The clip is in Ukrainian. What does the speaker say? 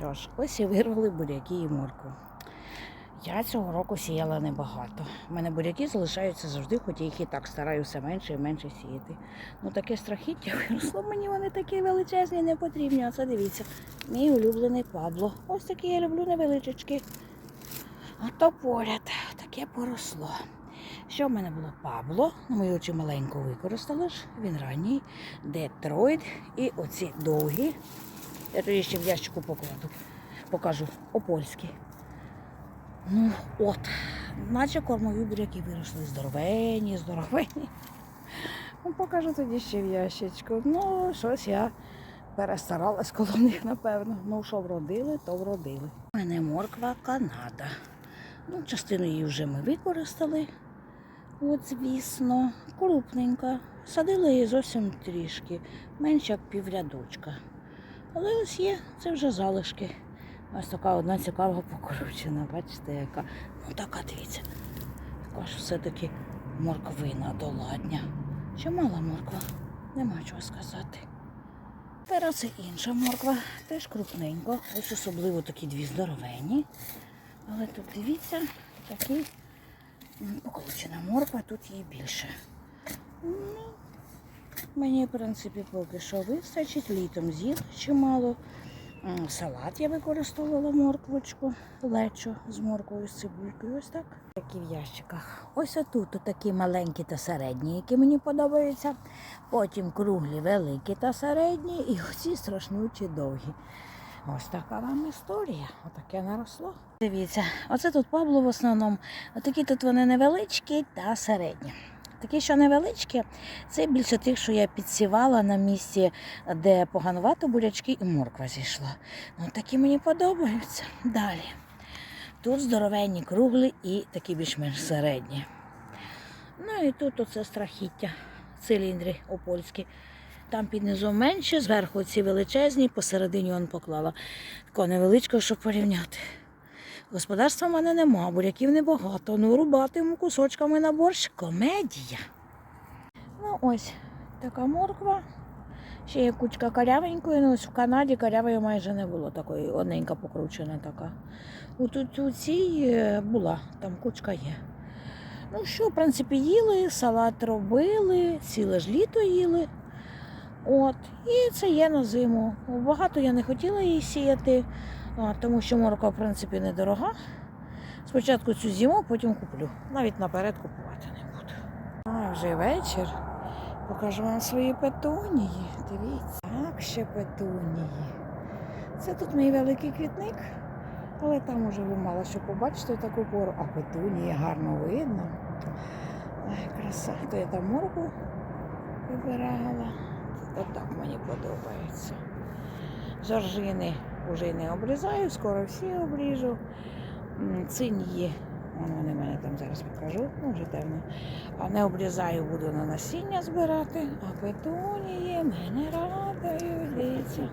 Що ж, ось і вирвали буряки і моркву. Я цього року сіяла небагато. У мене буряки залишаються завжди, хоч я їх і так стараюся менше і менше сіяти. Ну таке страхіття виросло, мені вони такі величезні, не потрібні. Оце дивіться, мій улюблений Пабло. Ось такі я люблю невеличечки. А то поряд таке поросло. Що в мене було Пабло, на мої очі маленько використали ж, він ранній, Детройт і оці довгі. Я тоді ще в ящику покладу, покажу опольські. Ну, от, наче кормові буряки виросли здоровенні, здоровенні. Ну, покажу тоді ще в ящичку. Ну, щось я перестаралась коло них, напевно. Ну, що вродили, то вродили. У мене морква Канада. Ну, частину її вже ми використали. От, звісно, крупненька. Садили її зовсім трішки, менше як піврядочка. Але ось є, це вже залишки. Ось така одна цікава покручена, бачите, яка. Ну така дивіться. Яка ж все-таки морквина доладня. Ще мала морква, нема чого сказати. Тепер це інша морква, теж крупненько. Ось особливо такі дві здоровенні. Але тут дивіться, такі м, покручена морква, тут її більше. Ну, мені, в принципі, поки що вистачить. Літом з'їв чимало. Салат я використовувала морквочку, лечо з морквою, з цибулькою. Ось так. Такі в ящиках. Ось отут такі маленькі та середні, які мені подобаються. Потім круглі, великі та середні, і оці страшнючі довгі. Ось така вам історія. Отаке наросло. Дивіться, оце тут Пабло в основному. Отакі тут вони невеличкі та середні. Такі, що невеличкі, це більше тих, що я підсівала на місці, де поганувато бурячки і морква зійшла. Ну, такі мені подобаються. Далі. Тут здоровенні, круглі і такі більш-менш середні. Ну і тут оце страхіття, циліндри опольські. Там під низом менше, зверху ці величезні, посередині он поклала. Такого невеличкого, щоб порівняти. Господарства в мене нема, буряків небагато. Ну, рубатиму кусочками на борщ комедія. Ну, ось така морква. Ще є кучка карявенької, ну ось в Канаді карявої майже не було такої, одненька покручена така. У, тут у цій е, була, там кучка є. Ну що, в принципі, їли, салат робили, ціле ж літо їли. От, і це є на зиму. Багато я не хотіла її сіяти, тому що морква, в принципі, недорога. Спочатку цю зиму, потім куплю. Навіть наперед купувати не буду. А вже вечір. Покажу вам свої петунії. Дивіться, так ще петунії. Це тут мій великий квітник, але там уже ви мало що побачите в таку пору. А петунії гарно видно. Ай, краса. То я там морку вибирала. От так мені подобається. Жоржини вже не обрізаю, скоро всі обріжу. Цинії, вони мене там зараз покажу, ну вже темно. А не обрізаю, буду на насіння збирати, а петунії мене радують. Дивіться.